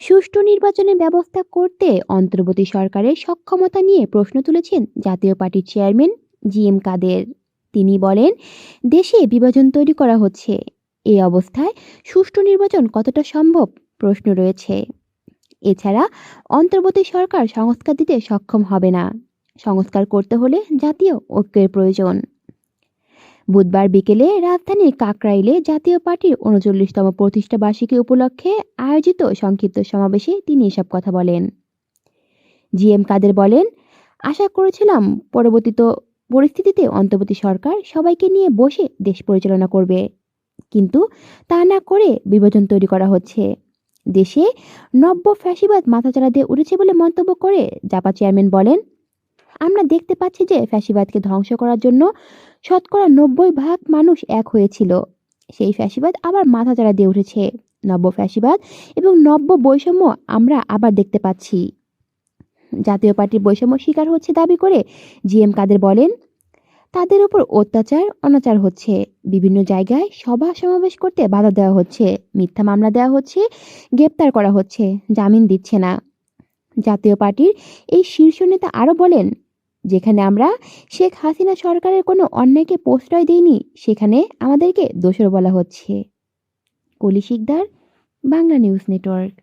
সুষ্ঠু নির্বাচনের ব্যবস্থা করতে অন্তর্বর্তী সরকারের সক্ষমতা নিয়ে প্রশ্ন তুলেছেন জাতীয় পার্টির চেয়ারম্যান জি এম কাদের। তিনি বলেন, দেশে বিভাজন তৈরি করা হচ্ছে। এই অবস্থায় সুষ্ঠু নির্বাচন কতটা সম্ভব? প্রশ্ন রয়েছে। এছাড়া, অন্তর্বর্তী সরকার সংস্কার দিতে সক্ষম হবে না। সংস্কার করতে হলে জাতীয় ঐক্যের প্রয়োজন। বুধবার বিকেলে রাজধানীর কাকরাইলে জাতীয় পার্টির উনচল্লিশতম প্রতিষ্ঠা বার্ষিকী উপলক্ষে আয়োজিত সংক্ষিপ্ত সমাবেশে তিনি এসব কথা বলেন। জি এম কাদের বলেন, আশা করেছিলাম পরবর্তীত পরিস্থিতিতে অন্তর্বর্তী সরকার সবাইকে নিয়ে বসে দেশ পরিচালনা করবে। কিন্তু তা না করে বিভাজন তৈরি করা হচ্ছে। দেশে নব্য ফ্যাসিবাদ মাথাচাড়া দিয়ে উঠেছে বলে মন্তব্য করে জাপা চেয়ারম্যান বলেন আমরা দেখতে পাচ্ছি যে ফ্যাসিবাদকে ধ্বংস করার জন্য শতকরা নব্বই ভাগ মানুষ এক হয়েছিল। সেই ফ্যাসিবাদ আবার মাথা মাথাচাড়া দিয়ে উঠেছে। নব্য ফ্যাসিবাদ এবং নব্য বৈষম্য আমরা আবার দেখতে পাচ্ছি। জাতীয় পার্টির বৈষম্য শিকার হচ্ছে দাবি করে জি এম কাদের বলেন, তাদের উপর অত্যাচার, অনাচার হচ্ছে। বিভিন্ন জায়গায় সভা সমাবেশ করতে বাধা দেওয়া হচ্ছে, মিথ্যা মামলা দেওয়া হচ্ছে, গ্রেপ্তার করা হচ্ছে, জামিন দিচ্ছে না। জাতীয় পার্টির এই শীর্ষ নেতা আরও বলেন যেখানে আমরা শেখ হাসিনা সরকারের কোনো অন্যায়কে প্রশ্রয় দিইনি, সেখানে আমাদেরকে দোষর বলা হচ্ছে। কলি শিকদার, বাংলা নিউজ নেটওয়ার্ক।